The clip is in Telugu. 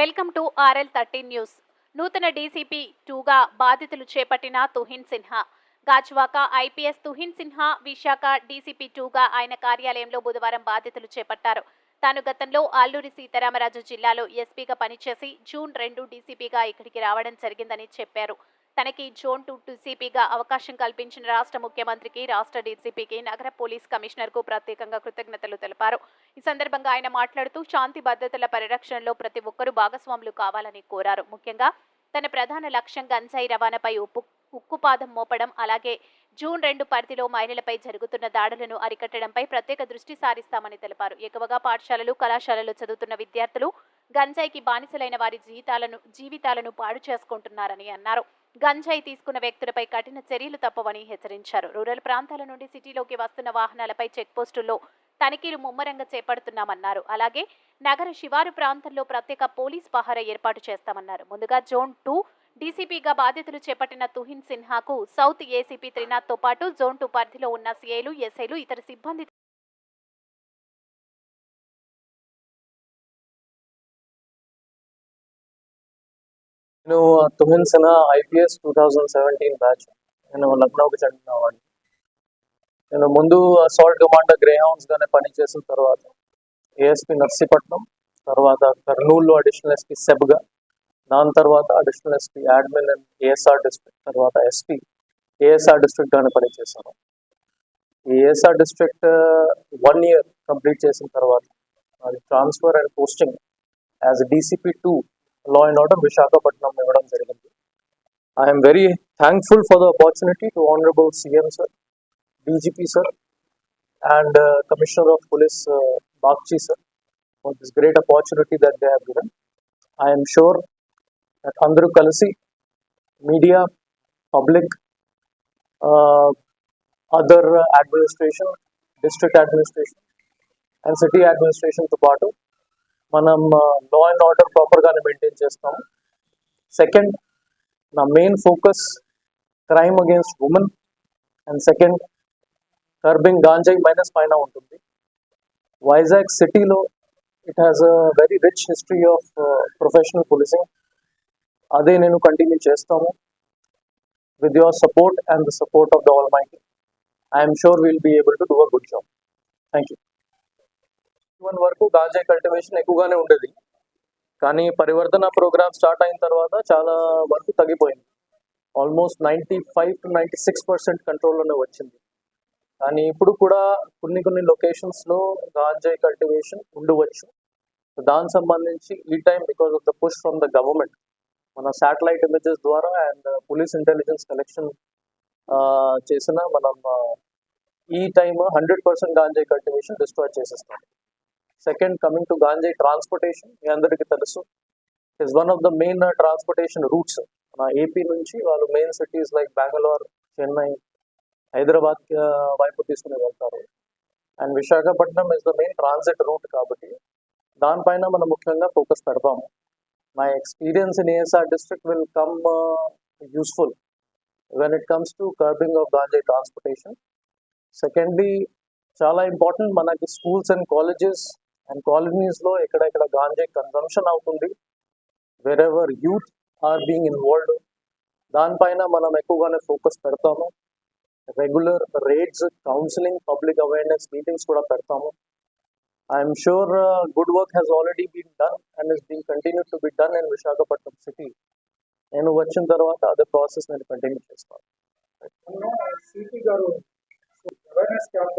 Welcome to RL thirteen news. నూతన డీసీపీ టూగా బాధితులు చేపట్టిన తుహిన్ సిన్హా. గాజ్వాక ఐపీఎస్ తుహిన్ సిన్హా విశాఖ డీసీపీ టూగా ఆయన కార్యాలయంలో బుధవారం బాధితులు చేపట్టారు. తాను గతంలో అల్లూరి సీతారామరాజు జిల్లాలో ఎస్పీగా పనిచేసి జూన్ రెండు డీసీపీగా ఇక్కడికి రావడం జరిగిందని చెప్పారు. తనకి జోన్ టూ డీసీపీగా అవకాశం కల్పించిన రాష్ట్ర ముఖ్యమంత్రికి రాష్ట్ర డీసీపీకి నగర పోలీస్ కమిషనర్కు ప్రత్యేకంగా కృతజ్ఞతలు తెలిపారు. ఈ సందర్భంగా ఆయన మాట్లాడుతూ శాంతి భద్రతల పరిరక్షణలో ప్రతి ఒక్కరూ భాగస్వాములు కావాలని కోరారు. ముఖ్యంగా తన ప్రధాన లక్ష్యం గంజాయి రవాణాపై ఉప్పు ఉక్కుపాదం మోపడం అలాగే జూన్ రెండు పరిధిలో మహిళలపై జరుగుతున్న దాడులను అరికట్టడంపై ప్రత్యేక దృష్టి సారిస్తామని తెలిపారు. ఎక్కువగా పాఠశాలలు కళాశాలలు చదువుతున్న విద్యార్థులు గంజాయికి బానిసలైన వారి జీవితాలను జీవితాలను పాడు చేసుకుంటున్నారని అన్నారు. గంజాయి తీసుకున్న వ్యక్తులపై కఠిన చర్యలు తప్పవని హెచ్చరించారు. రూరల్ ప్రాంతాల నుండి సిటీలోకి వస్తున్న వాహనాలపై చెక్ పోస్టుల్లో తనిఖీలు ముమ్మరంగా చేపడుతున్నామన్నారు. అలాగే నగర శివారు ప్రాంతంలో ప్రత్యేక పోలీస్ పహారా ఏర్పాటు చేస్తామన్నారు. ముందుగా జోన్ టూ డీసీపీగా బాధ్యతలు చేపట్టిన తుహిన్ సిన్హాకు సౌత్ ఏసీపీ త్రినాథ్తో పాటు జోన్ టూ పరిధిలో ఉన్న సీఐలు ఎస్ఐలు ఇతర సిబ్బంది నేను Tuhin Sinha IPS two thousand seventeen batch. నేను లక్నోకి చెందిన వాడిని. నేను ముందు అసాల్ట్ కమాండో గ్రే గానే పనిచేసిన తర్వాత ఏఎస్పీ నర్సీపట్నం తర్వాత కర్నూలులో అడిషనల్ ఎస్పీ సెబ్గా దాని తర్వాత additional SP admin and ASR district తర్వాత ఎస్పీ ఏఎస్ఆర్ డిస్ట్రిక్ట్ గానే పనిచేశాను ఈ ASR district one year complete చేసిన తర్వాత అది transfer and posting as DCP two law and order Visakhapatnam ఇవ్వడం జరిగింది. I'm very thankful for the opportunity to honourable CM sir DGP sir and commissioner of police Bagchi sir for this great opportunity that they have given I'm sure that అందరూ కలిసి media public other administration district administration and city అడ్మినిస్ట్రేషన్తో పాటు మనం లా అండ్ ఆర్డర్ ప్రాపర్గానే మెయింటైన్ చేస్తాము సెకండ్ నా main focus crime against women and second curbing గాంజాయి menace పైన ఉంటుంది. వైజాగ్ సిటీలో it has a very rich history of professional policing అదే నేను కంటిన్యూ చేస్తాము with your support and the support of the almighty I'm sure will be able to do a good job thank you one వరకు గాంజాయి కల్టివేషన్ ఎక్కువగానే ఉండేది. కానీ పరివర్తన ప్రోగ్రామ్ స్టార్ట్ అయిన తర్వాత చాలా వరకు తగ్గిపోయింది. Almost ninety five to ninety six percent కంట్రోల్లోనే వచ్చింది. కానీ ఇప్పుడు కూడా కొన్ని కొన్ని లొకేషన్స్లో గాంజాయి కల్టివేషన్ ఉండవచ్చు. దానికి సంబంధించి ఈ time because of the push from the government మన శాటిలైట్ ఇమేజెస్ ద్వారా అండ్ పోలీస్ ఇంటెలిజెన్స్ కలెక్షన్ చేసిన మనం ఈ టైం హండ్రెడ్ పర్సెంట్ గాంజాయి కల్టివేషన్ డిస్ట్రాయ్ చేసేస్తాం. సెకండ్ కమింగ్ టు గాంజాయి ట్రాన్స్పోర్టేషన్ మీ అందరికీ తెలుసు. Is one of the main transportation routes మన ఏపీ నుంచి వాళ్ళు main cities like Bengaluru Chennai Hyderabad వైపు తీసుకుని వెళ్తారు. And Visakhapatnam is the main transit route కాబట్టి దానిపైన మనం ముఖ్యంగా ఫోకస్ పెడతాము my experience in ASR district will come useful when it comes to curbing of గాంజీ transportation secondly చాలా ఇంపార్టెంట్ మనకి స్కూల్స్ అండ్ కాలేజెస్ అండ్ కాలనీస్లో ఎక్కడెక్కడ గాంజాయి కన్సంప్షన్ అవుతుంది wherever youth are being involved దానిపైన మనం ఎక్కువగానే ఫోకస్ పెడతాము. Regular rates counselling public awareness meetings కూడా పెడతాము. I'm sure good work has already been done and is been continue to be done in Visakhapatnam city నేను వచ్చిన తర్వాత అదే ప్రాసెస్ నేను కంటిన్యూ చేస్తాను. గారు అవేర్నెస్ క్యాంప్